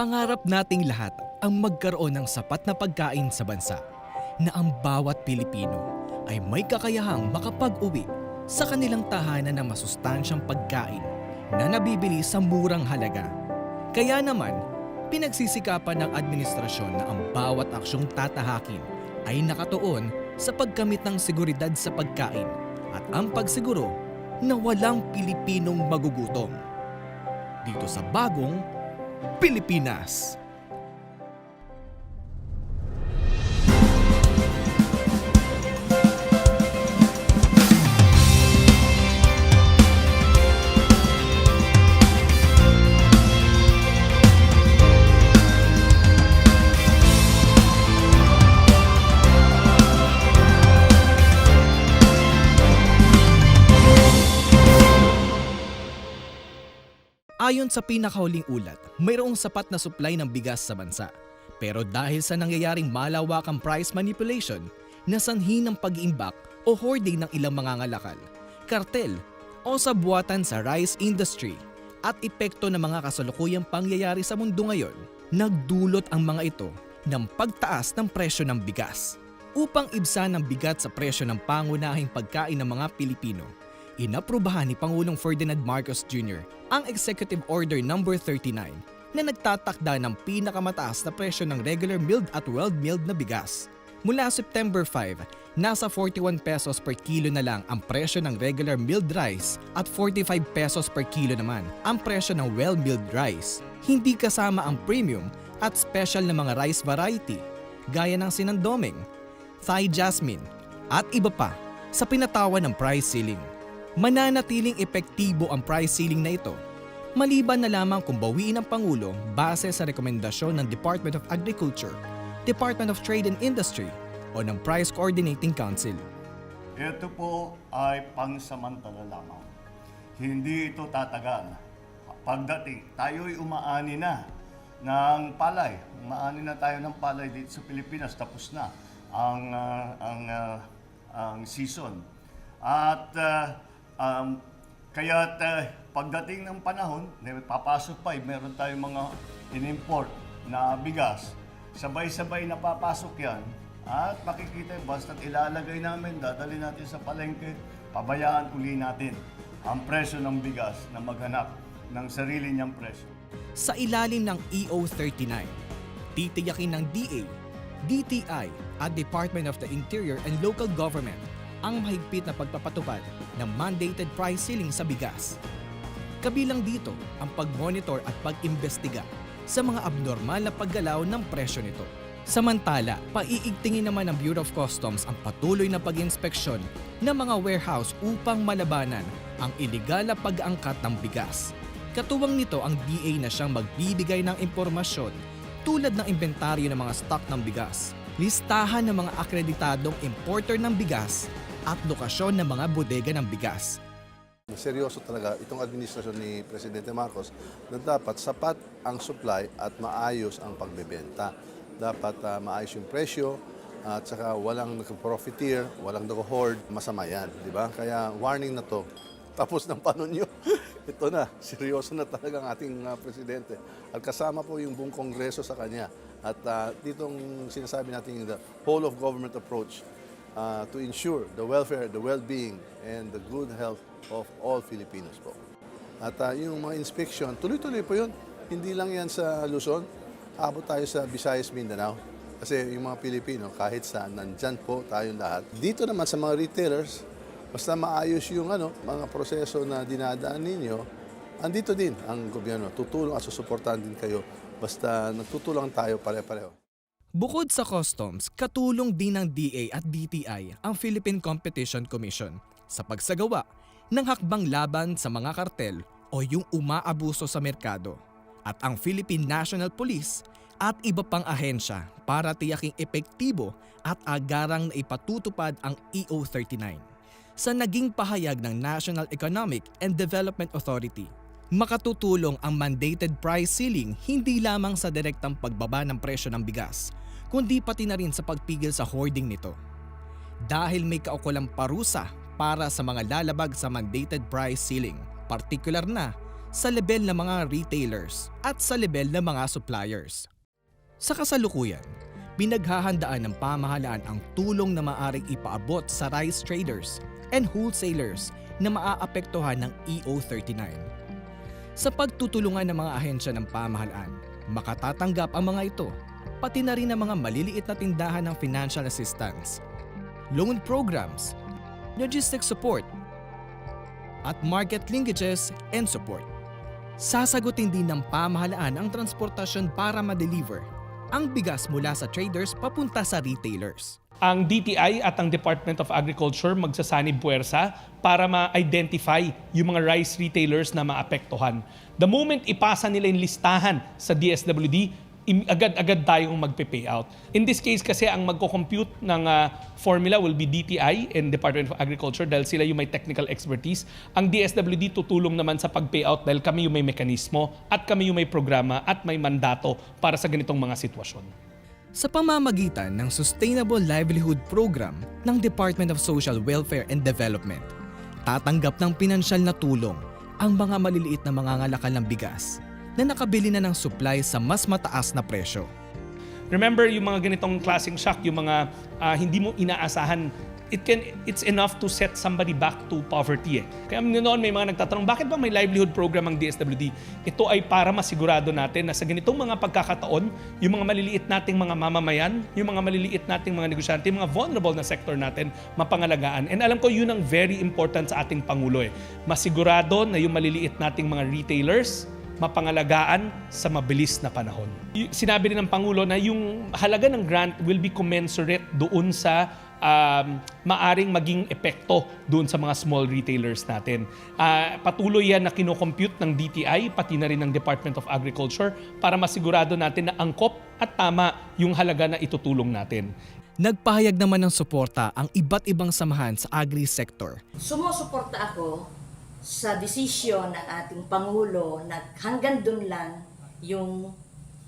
Pangarap nating lahat ang magkaroon ng sapat na pagkain sa bansa na ang bawat Pilipino ay may kakayahang makapag-uwi sa kanilang tahanan ng masustansyang pagkain na nabibili sa murang halaga. Kaya naman, pinagsisikapan ng administrasyon na ang bawat aksyong tatahakin ay nakatuon sa pagkamit ng seguridad sa pagkain at ang pagsiguro na walang Pilipinong magugutom. Dito sa bagong Pilipinas. Ayon sa pinakahuling ulat, mayroong sapat na supply ng bigas sa bansa. Pero dahil sa nangyayaring malawakang price manipulation, nasanhi ng pag-iimbak o hoarding ng ilang mga ngalakal, kartel o sabuatan sa rice industry at epekto ng mga kasalukuyang pangyayari sa mundo ngayon, nagdulot ang mga ito ng pagtaas ng presyo ng bigas. Upang ibsan ang bigat sa presyo ng pangunahing pagkain ng mga Pilipino, inaprubahan ni Pangulong Ferdinand Marcos Jr. ang Executive Order No. 39 na nagtatakda ng pinakamataas na presyo ng regular milled at well-milled na bigas. Mula September 5, nasa 41 pesos per kilo na lang ang presyo ng regular milled rice at 45 pesos per kilo naman ang presyo ng well-milled rice. Hindi kasama ang premium at special na mga rice variety gaya ng sinandoming, Thai jasmine at iba pa sa pinatawan ng price ceiling mananatiling epektibo ang price ceiling na ito maliban na lamang kung bawiin ng Pangulo base sa rekomendasyon ng Department of Agriculture, Department of Trade and Industry o ng Price Coordinating Council. Ito po ay pangsamantala lamang. Hindi ito tatagal. Pagdating, tayo'y umaani na ng palay. Umaani na tayo ng palay dito sa Pilipinas. Tapos na ang, ah, ang, ah, ang season. At ah, um, kaya pagdating ng panahon, papasok pa, eh, meron tayong mga in-import na bigas. Sabay-sabay na papasok yan. At makikita, basta ilalagay namin, dadali natin sa palengke, pabayaan uli natin ang presyo ng bigas na maghanap ng sarili niyang presyo. Sa ilalim ng EO39, titiyakin ng DA, DTI at Department of the Interior and Local Government ang mahigpit na pagpapatupad ng mandated price ceiling sa bigas. Kabilang dito ang pag-monitor at pag-imbestiga sa mga abnormal na paggalaw ng presyo nito. Samantala, paiigtingin naman ng Bureau of Customs ang patuloy na pag-inspeksyon ng mga warehouse upang malabanan ang iligal na pag-angkat ng bigas. Katuwang nito ang DA na siyang magbibigay ng impormasyon tulad ng inventaryo ng mga stock ng bigas, listahan ng mga akreditadong importer ng bigas at lokasyon ng mga bodega ng bigas. Seryoso talaga itong administrasyon ni Presidente Marcos na dapat sapat ang supply at maayos ang pagbebenta. Dapat ah, maayos yung presyo at saka walang nag-profiteer, walang nag-hoard, masama yan, di ba? Kaya warning na to. Tapos ng panon nyo. Ito na, seryoso na talaga ang ating ah, Presidente. At kasama po yung buong Kongreso sa kanya. At ah, ditong sinasabi natin the whole of government approach uh, to ensure the welfare, the well-being, and the good health of all Filipinos po. At uh, yung mga inspection, tuloy-tuloy po yun. Hindi lang yan sa Luzon, abot tayo sa Visayas, Mindanao. Kasi yung mga Pilipino, kahit saan, nandyan po tayong lahat. Dito naman sa mga retailers, basta maayos yung ano, mga proseso na dinadaan ninyo, andito din ang gobyerno. Tutulong at susuportahan din kayo. Basta nagtutulong tayo pare-pareho. Bukod sa customs, katulong din ng DA at DTI ang Philippine Competition Commission sa pagsagawa ng hakbang laban sa mga kartel o yung umaabuso sa merkado at ang Philippine National Police at iba pang ahensya para tiyaking epektibo at agarang na ipatutupad ang EO39 sa naging pahayag ng National Economic and Development Authority. Makatutulong ang mandated price ceiling hindi lamang sa direktang pagbaba ng presyo ng bigas, kundi pati na rin sa pagpigil sa hoarding nito. Dahil may kaukulang parusa para sa mga lalabag sa mandated price ceiling, partikular na sa level ng mga retailers at sa level ng mga suppliers. Sa kasalukuyan, pinaghahandaan ng pamahalaan ang tulong na maaring ipaabot sa rice traders and wholesalers na maaapektuhan ng E EO39. Sa pagtutulungan ng mga ahensya ng pamahalaan, makatatanggap ang mga ito, pati na rin ang mga maliliit na tindahan ng financial assistance, loan programs, logistic support, at market linkages and support. Sasagutin din ng pamahalaan ang transportasyon para ma-deliver ang bigas mula sa traders papunta sa retailers. Ang DTI at ang Department of Agriculture magsasanib puwersa para ma-identify yung mga rice retailers na maapektuhan. The moment ipasa nila yung listahan sa DSWD, agad-agad tayong magpe-payout. In this case kasi ang magko-compute ng ah, formula will be DTI and Department of Agriculture dahil sila yung may technical expertise. Ang DSWD tutulong naman sa pag-payout dahil kami yung may mekanismo at kami yung may programa at may mandato para sa ganitong mga sitwasyon. Sa pamamagitan ng Sustainable Livelihood Program ng Department of Social Welfare and Development, tatanggap ng pinansyal na tulong ang mga maliliit na mangangalakal ng bigas na nakabili na ng supply sa mas mataas na presyo. Remember yung mga ganitong klaseng shock, yung mga ah, hindi mo inaasahan, it can it's enough to set somebody back to poverty eh. Kaya noon may mga nagtatanong, bakit ba may livelihood program ang DSWD? Ito ay para masigurado natin na sa ganitong mga pagkakataon, yung mga maliliit nating mga mamamayan, yung mga maliliit nating mga negosyante, yung mga vulnerable na sector natin, mapangalagaan. And alam ko yun ang very important sa ating Pangulo eh. Masigurado na yung maliliit nating mga retailers, mapangalagaan sa mabilis na panahon. Sinabi rin ng Pangulo na yung halaga ng grant will be commensurate doon sa um, maaring maging epekto doon sa mga small retailers natin. Ah, patuloy yan na kinocompute ng DTI, pati na rin ng Department of Agriculture para masigurado natin na angkop at tama yung halaga na itutulong natin. Nagpahayag naman ng suporta ang iba't ibang samahan sa agri-sector sumusuporta ako sa desisyon ng ating Pangulo na hanggang dun lang yung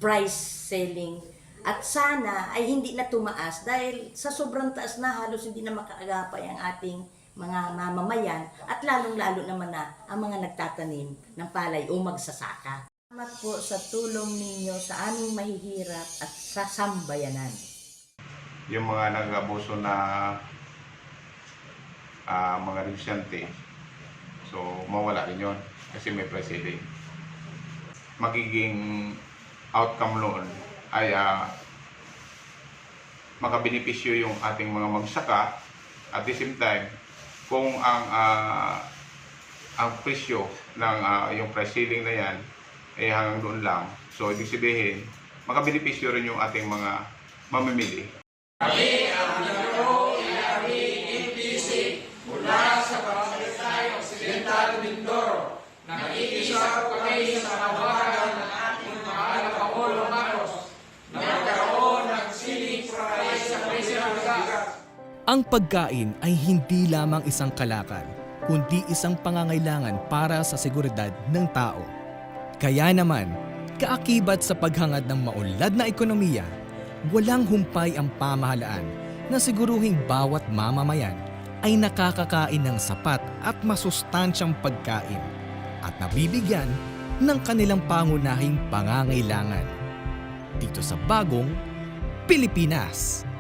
price selling at sana ay hindi na tumaas dahil sa sobrang taas na halos hindi na makaagapay ang ating mga mamamayan at lalong-lalo naman na ang mga nagtatanim ng palay o magsasaka. Salamat po sa tulong ninyo sa aming mahihirap at sa sambayanan. yung mga nag-abuso na ah, mga negosyante. So, mawala rin yun kasi may presiding. Magiging outcome noon ay ah, makabenepisyo yung ating mga magsaka at the same time kung ang ah, ang presyo ng ah, yung price ceiling na yan ay hanggang doon lang. So, ibig sabihin, makabenepisyo rin yung ating mga mamimili. Ang pagkain ay hindi lamang isang kalakal, kundi isang pangangailangan para sa seguridad ng tao. Kaya naman, kaakibat sa paghangad ng maunlad na ekonomiya, walang humpay ang pamahalaan na siguruhing bawat mamamayan ay nakakakain ng sapat at masustansyang pagkain at nabibigyan ng kanilang pangunahing pangangailangan. Dito sa bagong Pilipinas.